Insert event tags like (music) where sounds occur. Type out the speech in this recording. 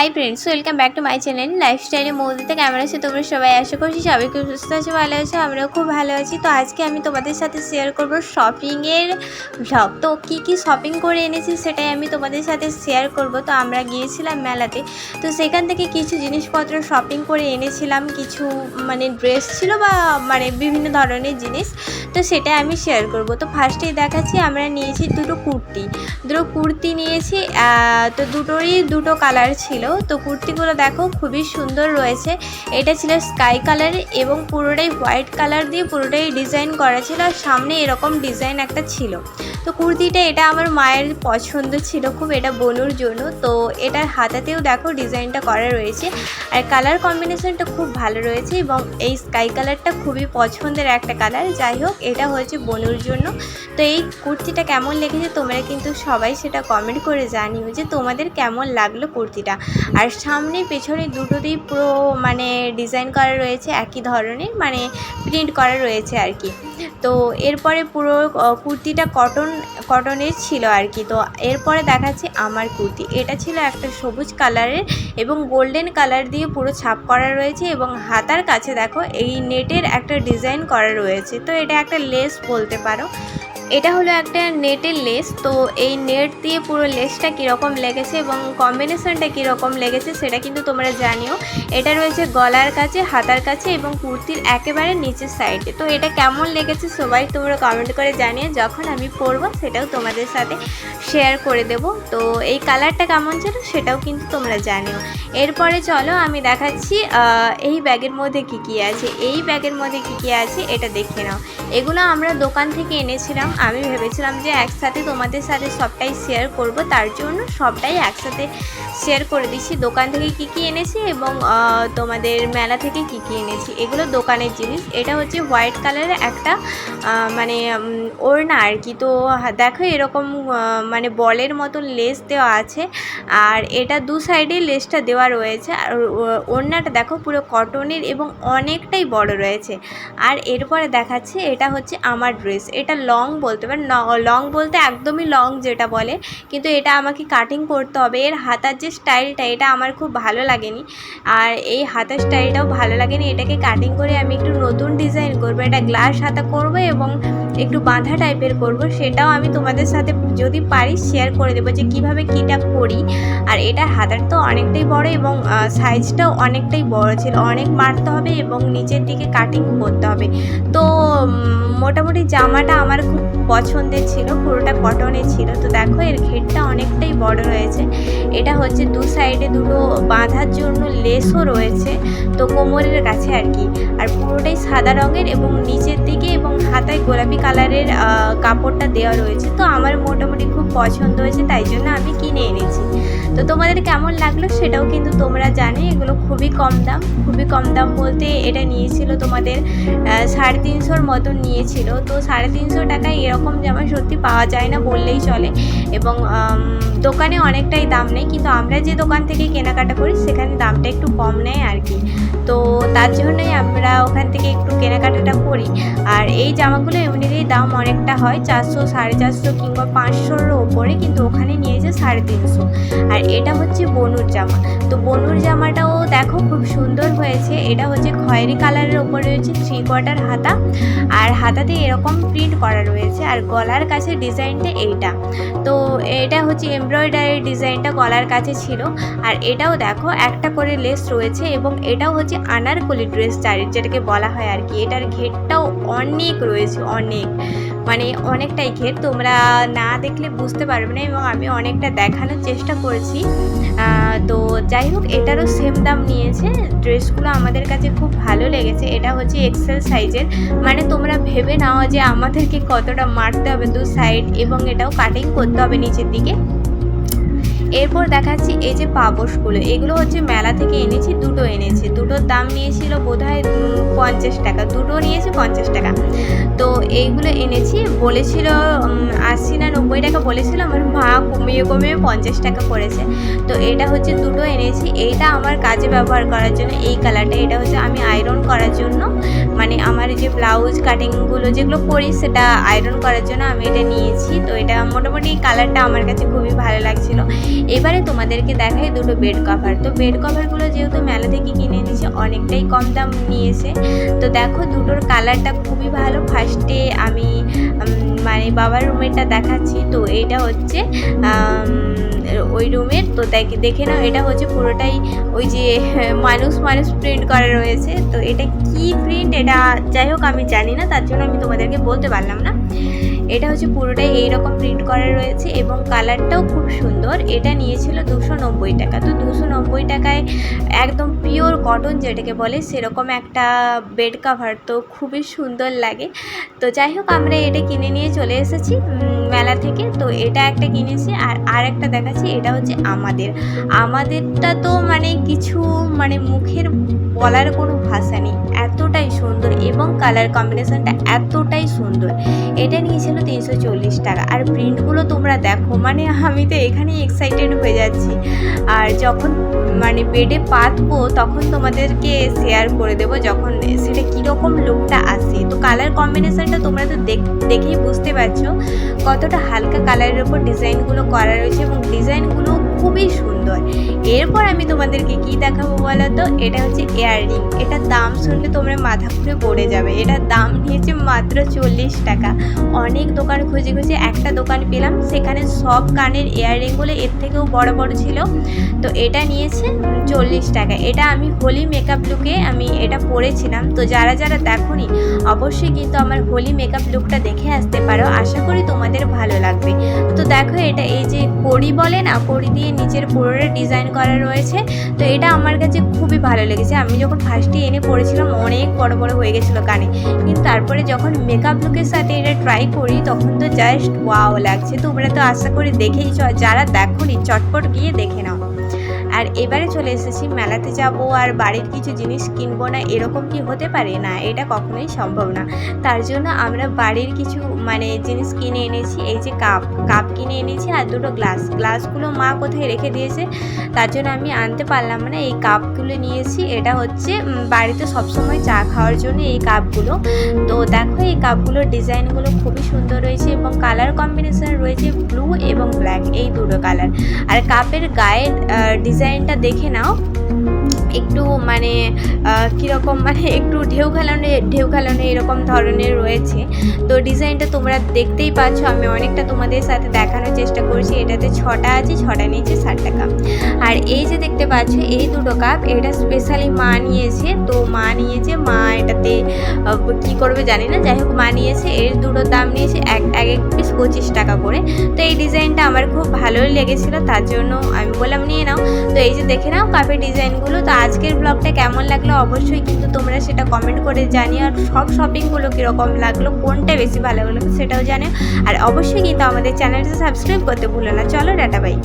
Hi friends welcome back to my channel লাইফস্টাইলে মৌদিতে কেমন আছে তোমরা সবাই? আশা করছি সবাই খুব সুস্থ আছে, ভালো আছে আমরাও খুব ভালো আছি। তো আজকে আমি তোমাদের সাথে শেয়ার করব শপিংয়ের ভ্লগ তো কী কী শপিং করে এনেছি সেটাই আমি তোমাদের সাথে শেয়ার করব। তো আমরা গিয়েছিলাম মেলাতে, তো সেখান থেকে কিছু জিনিসপত্র শপিং করে এনেছিলাম। কিছু মানে ড্রেস ছিল বা মানে বিভিন্ন ধরনের জিনিস, তো সেটা আমি শেয়ার করব। তো ফার্স্টেই দেখাচ্ছি, আমরা নিয়েছি দুটো কুর্তি। দুটো কুর্তি নিয়েছি তো দুটোরই দুটো কালার ছিল। তো কুর্তিগুলো দেখো, খুবই সুন্দর রয়েছে। এটা ছিল স্কাই কালার এবং পুরোটাই হোয়াইট কালার দিয়ে পুরোটাই ডিজাইন করা ছিল আর সামনে এরকম ডিজাইন একটা ছিল। তো কুর্তিটা এটা আমার মায়ের পছন্দ ছিল খুব, এটা বনুর জন্য। তো এটার হাতাতেও দেখো ডিজাইনটা করা রয়েছে। আর কালার কম্বিনেশনটা খুব ভালো রয়েছে এবং এই স্কাই কালারটা খুবই পছন্দের একটা কালার। যাই হোক, এটা হয়েছে বনুর জন্য। তো এই কুর্তিটা কেমন লেগেছে তোমরা কিন্তু সবাই সেটা কমেন্ট করে জানিও যে তোমাদের কেমন লাগল কুর্তিটা। আর সামনে পেছনে দুটোতেই পুরো মানে ডিজাইন করা রয়েছে, একই ধরনের মানে প্রিন্ট করা রয়েছে আর কি। তো এরপরে পুরো কুর্তিটা কটন কটনের ছিল আর কি। তো এরপরে দেখাচ্ছি আমার কুর্তি। এটা ছিল একটা সবুজ কালারের এবং গোল্ডেন কালার দিয়ে পুরো ছাপ করা রয়েছে এবং হাতার কাছে দেখো, এই নেটের একটা ডিজাইন করা রয়েছে। তো এটা একটা লেস বলতে পারো। এটা হলো একটা নেটের লেস, তো এই নেট দিয়ে পুরো লেসটা কীরকম লেগেছে এবং কম্বিনেশনটা কীরকম লেগেছে সেটা কিন্তু তোমরা জানিও। এটা রয়েছে গলার কাছে, হাতার কাছে এবং কুর্তির একেবারে নিচের সাইডে। তো এটা কেমন লেগেছে সবাই তোমরা কমেন্ট করে জানিয়ে যখন আমি পরবো সেটাও তোমাদের সাথে শেয়ার করে দেব। তো এই কালারটা কেমন ছিল সেটাও কিন্তু তোমরা জানিও। এরপরে চলো আমি দেখাচ্ছি এই ব্যাগের মধ্যে কী কী আছে। এই ব্যাগের মধ্যে কী কী আছে এটা দেখে নাও। এগুলো আমরা দোকান থেকে এনেছিলাম। আমি ভেবেছিলাম যে একসাথে তোমাদের সাথে সবটাই শেয়ার করব, তার জন্য সবটাই একসাথে শেয়ার করে দিচ্ছি। দোকান থেকে কি কি এনেছি এবং তোমাদের মেলা থেকে কি কি এনেছি। এগুলো দোকানের জিনিস। এটা হচ্ছে হোয়াইট কালারের একটা মানে ওড়না আর কি। তো দেখো এরকম মানে বলের মতন লেস দেওয়া আছে। আর এটা দু সাইডে লেসটা দেওয়া রয়েছে। আর ওড়নাটা দেখো পুরো কটনের এবং অনেকটাই বড় রয়েছে। আর এরপরে দেখাচ্ছে, এটা হচ্ছে আমার ড্রেস এটা লং বলতে পারেন লং বলতে একদমই লং যেটা বলে। কিন্তু এটা আমাকে কাটিং করতে হবে। এর হাতার যে স্টাইলটা এটা আমার খুব ভালো লাগেনি। আর এই হাতার স্টাইলটাও ভালো লাগেনি। এটাকে কাটিং করে আমি একটু নতুন ডিজাইন করব। এটা গ্লাস হাতা করব এবং একটু বাঁধা টাইপের করব, সেটাও আমি তোমাদের সাথে যদি পারি শেয়ার করে দেবো যে কীভাবে কীটা করি। আর এটার হাতার তো অনেকটাই বড় এবং সাইজটাও অনেকটাই বড় ছিল। অনেক মারতে হবে এবং নিচের দিকে কাটিং করতে হবে। তো মোটামুটি জামাটা আমার খুব পছন্দের ছিল, পুরোটা কটনের ছিল। তো দেখো, এর ঘেরটা অনেকটাই বড় রয়েছে। এটা হচ্ছে দু সাইডে দুটো বাঁধার জন্য লেসও রয়েছে, তো কোমরের কাছে আর কি। আর পুরোটাই সাদা রঙের এবং নিচের দিকে এবং হাতায় গোলাপি কালারের কাপড়টা দেওয়া রয়েছে। তো আমার মোটামুটি খুব পছন্দ হয়েছে, তাই জন্য আমি কিনে এনেছি। তো তোমাদের কেমন লাগল সেটাও কিন্তু তোমরা জানো, এগুলো খুবই কম দাম। খুবই কম দাম বলতে এটা নিয়েছিল তোমাদের সাড়ে তিনশোর মতন নিয়েছিল। তো সাড়ে তিনশো টাকায় এরকম জামা সত্যি পাওয়া যায় না বললেই চলে। এবং দোকানে অনেকটাই দাম নেই, কিন্তু আমরা যে দোকান থেকে কেনাকাটা করি, সেখানে দামটা একটু কম নেয় আর কি। তো তার জন্যই আমরা ওখান থেকে একটু কেনাকাটাটা করি। আর এই জামাগুলো এমনিতেই দাম অনেকটা হয়, চারশো, সাড়ে চারশো কিংবা পাঁচশোর ওপরে কিন্তু ওখানে নিয়েছে সাড়ে তিনশো। আর এটা হচ্ছে বনুর জামা। তো বনুর জামাটাও দেখো খুব সুন্দর হয়েছে। এটা হচ্ছে খয়েরি কালারের ওপরে রয়েছে থ্রি কোয়ার্টার হাতা। আর হাতাতে এরকম প্রিন্ট করা রয়েছে। আর গলার কাছে ডিজাইনটা এইটা। তো এটা হচ্ছে এমব্রয়ডারি ডিজাইনটা গলার কাছে ছিল। আর এটাও দেখো, একটা করে লেস রয়েছে এবং এটাও হচ্ছে আনারকলি ড্রেস যেটাকে বলা হয় আর কি। এটার ঘেরটাও অনেক রয়েছে, অনেক। মানে অনেকটাই ঘের তোমরা না দেখলে বুঝতে পারবে না এবং আমি অনেকটা দেখানোর চেষ্টা করেছি। তো যাই হোক, এটারও সেম দাম নিয়েছে। ড্রেসগুলো আমাদের কাছে খুব ভালো লেগেছে। এটা হচ্ছে এক্সেল সাইজের মানে তোমরা ভেবে নাও যে আমাদেরকে কতটা মারতে হবে দু সাইড এবং এটাও কাটিং করতে হবে নিচের দিকে। এরপর দেখাচ্ছি এই যে পাপোশগুলো এগুলো হচ্ছে মেলা থেকে এনেছি, দুটো এনেছি। দুটোর দাম নিয়েছিল বোধ হয় পঞ্চাশ টাকা। দুটো নিয়েছি, পঞ্চাশ টাকা। তো এইগুলো এনেছি। বলেছিল আশি না নব্বই টাকা বলেছিল। আমার মা কমিয়ে কমিয়ে পঞ্চাশ টাকা করেছে। তো এটা হচ্ছে দুটো এনেছি। এইটা আমার কাজে ব্যবহার করার জন্য, এই কালারটা। এটা হচ্ছে আমি আয়রন করার জন্য। মানে আমার যে ব্লাউজ কাটিংগুলো যেগুলো করি সেটা আয়রন করার জন্য আমি এটা নিয়েছি। তো এটা মোটামুটি কালারটা আমার কাছে খুবই ভালো লাগছিল। এবারে তোমাদেরকে দেখাই দুটো বেড কভার তো বেড কভারগুলো যেহেতু মেলা থেকে কিনে এনেছি, অনেকটাই কম দাম নিয়েছে। তো দেখো দুটোর কালারটা খুবই ভালো। ফার্স্টে আমি মানে বাবার রুমেরটা দেখাচ্ছি। তো এটা হচ্ছে ওই রুমের তো দেখে দেখে নাও, এটা হচ্ছে পুরোটাই ওই যে (laughs) মানুষ মানুষ প্রিন্ট করা রয়েছে। তো এটা কি প্রিন্ট এটা যাই হোক, আমি জানি না। তার জন্য আমি তোমাদেরকে বলতে পারলাম না। এটা হচ্ছে পুরোটাই এইরকম প্রিন্ট করা রয়েছে এবং কালারটাও খুব সুন্দর। এটা নিয়েছিল দুশো নব্বই টাকা। তো দুশো নব্বই টাকায় একদম পিওর কটন যেটাকে বলে, সেরকম একটা বেড কাভার তো খুবই সুন্দর লাগে। তো যাই হোক, আমরা এটা কিনে নিয়ে চলে এসেছি। মেলা থেকে, তো এটা একটা কিনেছি আর আর একটা দেখাচ্ছি, এটা হচ্ছে আমাদের। আমাদেরটা তো মানে কিছু মানে মুখের বলার কোনো ভাষা নেই, এতটাই সুন্দর এবং কালার কম্বিনেশনটা এতটাই সুন্দর। এটা নিয়েছিল তিনশো চল্লিশ টাকা, আর প্রিন্টগুলো তোমরা দেখো মানে আমি তো এখানেই এক্সাইটেড হয়ে যাচ্ছি। আর যখন মানে বেডে পাতবো, তখন তোমাদেরকে শেয়ার করে দেবো যখন সেটা কীরকম লুকটা আসে। তো কালার কম্বিনেশনটা তোমরা তো দেখ- দেখেই বুঝতে পারছ কতটা হালকা কালারের উপর ডিজাইনগুলো করা রয়েছে এবং ডিজাইনগুলো খুবই সুন্দর। এরপর আমি তোমাদেরকে কি দেখাবো বলো তো? এটা হচ্ছে ইয়াররিং এটার দাম শুনলে তোমরা মাথা ঘুরে পড়ে যাবে। এটার দাম নিয়েছে মাত্র চল্লিশ টাকা। অনেক দোকান খুঁজে খুঁজে একটা দোকান পেলাম। সেখানে সব কানের ইয়াররিংগুলো এর থেকেও বড় বড় ছিল। তো এটা নিয়েছে চল্লিশ টাকা। এটা আমি হোলি মেকআপ লুকে আমি এটা পরেছিলাম। তো যারা যারা দেখো অবশ্যই কিন্তু আমার হোলি মেকআপ লুকটা দেখে আসতে পারো। আশা করি তোমাদের ভালো লাগবে। তো দেখো এটা এই যে কড়ি বলে না, কড়ি দিয়ে নিচের পুরোটা ডিজাইন করা রয়েছে। তো এটা আমার কাছে খুবই ভালো লেগেছে। আমি যখন ফার্স্টে এনে পড়েছিলাম, অনেক বড় বড় হয়ে গেছিল কানে। কিন্তু তারপরে যখন মেকআপ লুকের সাথে এটা ট্রাই করি, তখন তো জাস্ট ওয়াও লাগছে। তোমরা তো আশা করি দেখেই যারা যারা দেখোনি, চটপট গিয়ে দেখে নাও। আর এবারে চলে এসেছি, মেলাতে যাব আর বাড়ির কিছু জিনিস কিনবো না, এরকম কি হতে পারে? না, এটা কখনোই সম্ভব না। তার জন্য আমরা বাড়ির কিছু মানে জিনিস কিনে এনেছি, এই যে কাপ কাপ কিনে এনেছি আর দুটো গ্লাস। গ্লাসগুলো মা কোথায় রেখে দিয়েছে? তার জন্য আমি আনতে পারলাম না, এই কাপগুলো নিয়েছি। এটা হচ্ছে বাড়িতে সবসময় চা খাওয়ার জন্য এই কাপগুলো। তো দেখো, এই কাপগুলোর ডিজাইনগুলো খুবই সুন্দর রয়েছে এবং কালার কম্বিনেশন রয়েছে ব্লু এবং ব্ল্যাক, এই দুটো কালার। আর কাপের গায়ের ডিজাইনটা দেখে নাও। একটু মানে কীরকম মানে একটু ঢেউ খেলানো ঢেউ খেলানো এরকম ধরনের রয়েছে। তো ডিজাইনটা তোমরা দেখতেই পাচ্ছ, আমি অনেকটা তোমাদের সাথে দেখানোর চেষ্টা করছি। এটাতে ছটা আছে, ছটা নিয়েছে ষাট টাকা আর এই যে দেখতে পাচ্ছ, এই দুটো কাপ, এটা স্পেশালি মা নিয়েছে। তো মা নিয়েছে, মা এটাতে কী করবে জানি না। যাই হোক, মা নিয়েছে, এর দুটো দাম নিয়েছে এক এক এক পিস পঁচিশ টাকা করে। তো এই ডিজাইনটা আমার খুব ভালোই লেগেছিলো, তার জন্য আমি বললাম, নিয়ে নাও। তো এই যে দেখে নাও, কাপের ডিজাইনগুলো, তো আজকের ব্লগটা কেমন লাগল অবশ্যই কিন্তু তোমরা সেটা কমেন্ট করে জানিও। আর সব শপিংগুলো কীরকম লাগল, কোনটা বেশি ভালো লাগল সেটাও জানিও। আর অবশ্যই কিন্তু আমাদের চ্যানেলটা সাবস্ক্রাইব করতে ভুলো না। চলো ডাটা বাই